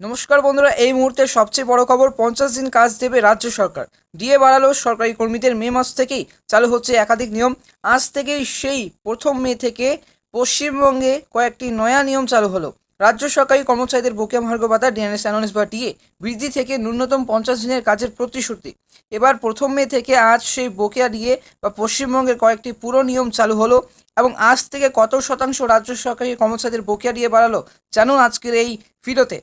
নমস্কার বন্ধুরা, এই মুহূর্তে সবচেয়ে বড় খবর, পঞ্চাশ দিন কাজ দেবে রাজ্য সরকার। ডিএ বাড়ালো সরকারি কর্মীদের মে মাস থেকেই, চালু হচ্ছে একাধিক নিয়ম। আজ থেকেই সেই প্রথম মে থেকে পশ্চিমবঙ্গে কয়েকটি নয়া নিয়ম চালু হলো। রাজ্য সরকারি কর্মচারীদের বকেয়া মহার্ঘ ভাতা ডিএনএস অ্যানোনেস বা ডিএ, বৃদ্ধি থেকে ন্যূনতম পঞ্চাশ দিনের কাজের প্রতিশ্রুতি। এবার প্রথম মে থেকে আজ সেই বকেয়া ডিএ বা পশ্চিমবঙ্গের কয়েকটি পুরো নিয়ম চালু হলো এবং আজ থেকে কত শতাংশ রাজ্য সরকারি কর্মচারীদের বকেয়া ডিএ বাড়ালো, জানুন আজকের এই ভিডিওতে।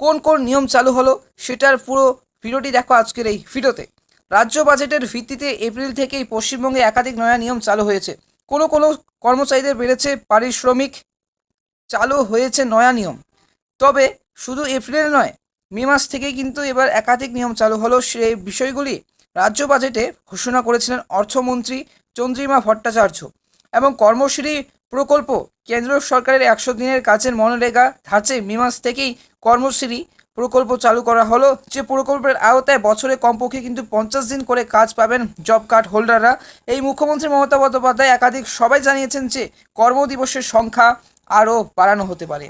কোন কোন নিয়ম চালু হলো সেটার পুরো ভিডিওটি দেখো আজকের এই ভিডিওতে। রাজ্য বাজেটের ভিত্তিতে এপ্রিল থেকেই পশ্চিমবঙ্গে একাধিক নয়া নিয়ম চালু হয়েছে। কোনো কোনো কর্মচারীদের বেড়েছে পারিশ্রমিক, চালু হয়েছে নয়া নিয়ম। তবে শুধু এপ্রিল নয়, মে মাস থেকেই কিন্তু এবার একাধিক নিয়ম চালু হলো। সেই বিষয়গুলি রাজ্য বাজেটে ঘোষণা করেছিলেন অর্থমন্ত্রী চন্দ্রিমা ভট্টাচার্য এবং কর্মশ্রী প্রকল্প কেন্দ্র সরকারের একশো দিনের কাজের মনরেগা ধাঁচে মে মাস থেকেই কর্মশ্রী প্রকল্প চালু করা হলো। যে প্রকল্পের আওতায় বছরে কমপক্ষে কিন্তু পঞ্চাশ দিন করে কাজ পাবেন জব কার্ড হোল্ডাররা। এই মুখ্যমন্ত্রী মমতা বন্দ্যোপাধ্যায় একাধিক সবাই জানিয়েছেন যে কর্মদিবসের সংখ্যা আরও বাড়ানো হতে পারে।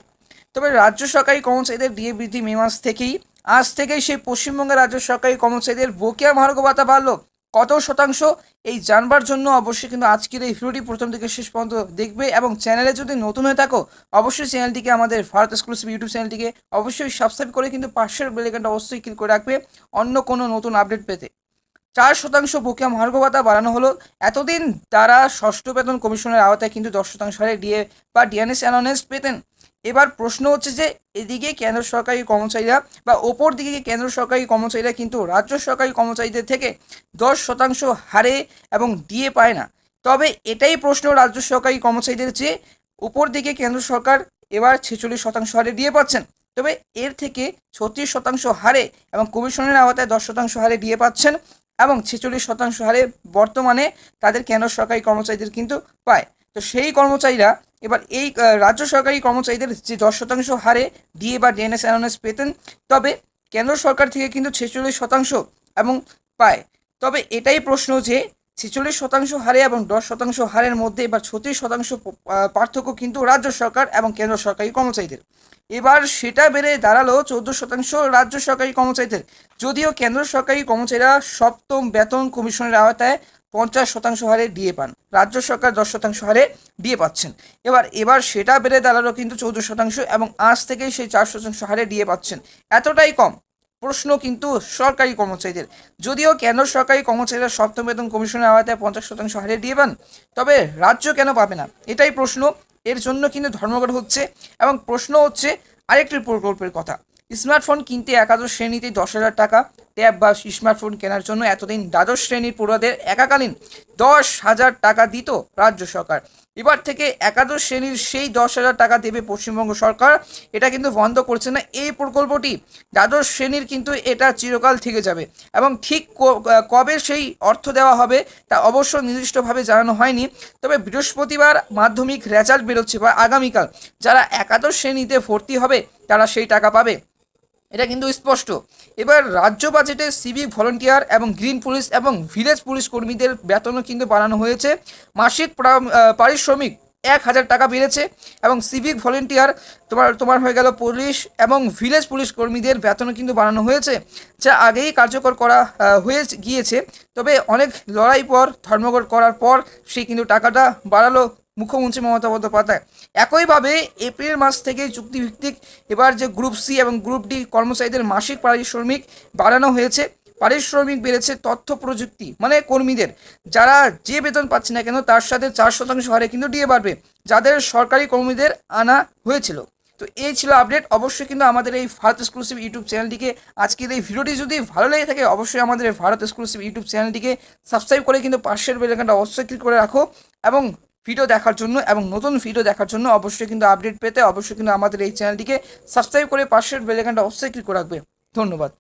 তবে রাজ্য সরকারি কর্মচারীদের ডিএ বৃদ্ধি মে মাস থেকেই, আজ থেকেই সেই পশ্চিমবঙ্গের রাজ্য সরকারি কর্মচারীদের বকেয়া ভাতা বাড়লো। কত শতাংশ এই জানবার জন্য অবশ্যই কিন্তু আজকের এই ভিডিওটি প্রথম থেকে শেষ পর্যন্ত দেখবে এবং চ্যানেলে যদি নতুন হয়ে থাকো, অবশ্যই চ্যানেলটিকে আমাদের ভারত এক্সক্লুসিভ ইউটিউব চ্যানেলটিকে অবশ্যই সাবস্ক্রাইব করে কিন্তু পাশের বেলেকানটা অবশ্যই ক্লিক করে রাখবে অন্য কোনো নতুন আপডেট পেতে। চার শতাংশ বকেয়া মহার্ঘ ভাতা বাড়ানো হলো। এতদিন তারা ষষ্ঠ বেতন কমিশনের আওতায় কিন্তু দশ শতাংশ হারে ডিএ বা ডিএনএস অ্যানোনেস পেতেন। এবার প্রশ্ন হচ্ছে যে এদিকে কেন্দ্র সরকারি কর্মচারীরা বা ওপর দিকে কেন্দ্র সরকারি কর্মচারীরা কিন্তু রাজ্য সরকারি কর্মচারীদের থেকে দশ শতাংশ হারে এবং ডিএ পায় না। তবে এটাই প্রশ্ন রাজ্য সরকারি কর্মচারীদের যে উপর দিকে কেন্দ্র সরকার এবার ছেচল্লিশ শতাংশ হারে ডিএ পাচ্ছেন। তবে এর থেকে ছত্রিশ শতাংশ হারে এবং কমিশনের আওতায় দশ শতাংশ হারে ডিএ পাচ্ছেন এবং ছেচল্লিশ শতাংশ হারে বর্তমানে তাদের কেন্দ্র সরকারি কর্মচারীদের কিন্তু পায়। তো সেই কর্মচারীরা এবার এই রাজ্য সরকারি কর্মচারীদের যে দশ শতাংশ হারে ডিএ বা ডিএনএস অ্যানোনেস পেতেন, তবে কেন্দ্র সরকার থেকে কিন্তু ছেচল্লিশ শতাংশ এবং পায়। তবে এটাই প্রশ্ন যে ছেচল্লিশ শতাংশ হারে এবং দশ শতাংশ হারের মধ্যে এবার ছত্রিশ শতাংশ পার্থক্য কিন্তু রাজ্য সরকার এবং কেন্দ্র সরকারি কর্মচারীদের। এবার সেটা বেড়ে দাঁড়াল চৌদ্দ শতাংশ রাজ্য সরকারি কর্মচারীদের। যদিও কেন্দ্র সরকারি কর্মচারীরা সপ্তম বেতন কমিশনের আওতায় পঞ্চাশ শতাংশ হারে ডিএ পান। রাজ্য সরকার দশ শতাংশ হারে ডিএ পাচ্ছেন। এবার এবার সেটা বেড়ে দাঁড়াল কিন্তু চৌদ্দ শতাংশ এবং আজ থেকেই সেই চার শতাংশ হারে ডিএ পাচ্ছেন। এতটাই কম? প্রশ্ন কিন্তু সরকারি কর্মচারীদের। যদিও কেন সরকারি কর্মচারীরা সপ্তম বেতন কমিশনের আওতায় পঞ্চাশ শতাংশ হারে দিয়ে পান, তবে রাজ্য কেন পাবে না? এটাই প্রশ্ন। এর জন্য কিন্তু ধর্মঘট হচ্ছে এবং প্রশ্ন হচ্ছে আরেকটি প্রকল্পের কথা। স্মার্টফোন কিনতে একাদশ শ্রেণীতে দশ হাজার টাকা ট্যাব বা স্মার্টফোন কেনার জন্য এতদিন দ্বাদশ শ্রেণির পড়ুয়াদের একাকালীন দশ হাজার টাকা দিত রাজ্য সরকার। এবার থেকে একাদশ শ্রেণির সেই দশ হাজার টাকা দেবে পশ্চিমবঙ্গ সরকার। এটা কিন্তু বন্ধ করছে না এই প্রকল্পটি। দ্বাদশ শ্রেণির কিন্তু এটা চিরকাল থেকে যাবে এবং ঠিক কবে সেই অর্থ দেওয়া হবে তা অবশ্য নির্দিষ্টভাবে জানানো হয়নি। তবে বৃহস্পতিবার মাধ্যমিক রেজাল্ট বেরোচ্ছে বা আগামীকাল যারা একাদশ শ্রেণীতে ভর্তি হবে তারা সেই টাকা পাবে। এটা কিন্তু স্পষ্ট। এবার রাজ্য বাজেটে সিভিক ভলেন্টিয়ার এবং গ্রিন পুলিশ এবং ভিলেজ পুলিশ কর্মীদের বেতনও কিন্তু বাড়ানো হয়েছে। মাসিক পারিশ্রমিক এক হাজার টাকা বেড়েছে এবং সিভিক ভলেন্টিয়ার তোমার তোমার হয়ে গেল পুলিশ এবং ভিলেজ পুলিশ কর্মীদের বেতনও কিন্তু বাড়ানো হয়েছে, যা আগেই কার্যকর করা হয়ে গিয়েছে। তবে অনেক লড়াই পর, ধর্মঘট করার পর সে কিন্তু টাকাটা বাড়ালো। মুখ্যমন্ত্রী মমতা বন্দ্যোপাধ্যায়। একইভাবে এপ্রিল মাস থেকে চুক্তিভিত্তিক এবার যে গ্রুপ সি এবং গ্রুপ ডি কর্মচারীদের মাসিক পারিশ্রমিক বাড়ানো হয়েছে, পারিশ্রমিক বেড়েছে তথ্য প্রযুক্তি মানে কর্মীদের। যারা যে বেতন পাচ্ছে না কেন, তার সাথে চার শতাংশ হারে কিন্তু দিয়ে বাড়বে, যাদের সরকারি কর্মীদের আনা হয়েছিল। তো এই ছিল আপডেট। অবশ্যই কিন্তু আমাদের এই ভারত এক্সক্লুসিভ ইউটিউব চ্যানেলটিকে আজকের এই ভিডিওটি যদি ভালো লেগে থাকে, অবশ্যই আমাদের ভারত এক্সক্লুসিভ ইউটিউব চ্যানেলটিকে সাবস্ক্রাইব করে কিন্তু পাশের বেলাকানটা অবশ্যই ক্লিক করে রাখো এবং ভিডিও দেখার জন্য এবং নতুন ভিডিও দেখার জন্য অবশ্যই কিন্তু আপডেট পেতে অবশ্যই কিন্তু আমাদের এই চ্যানেলটিকে সাবস্ক্রাইব করে পাশের বেলেকানটা অবশ্যই ক্লিক করে রাখবে। ধন্যবাদ।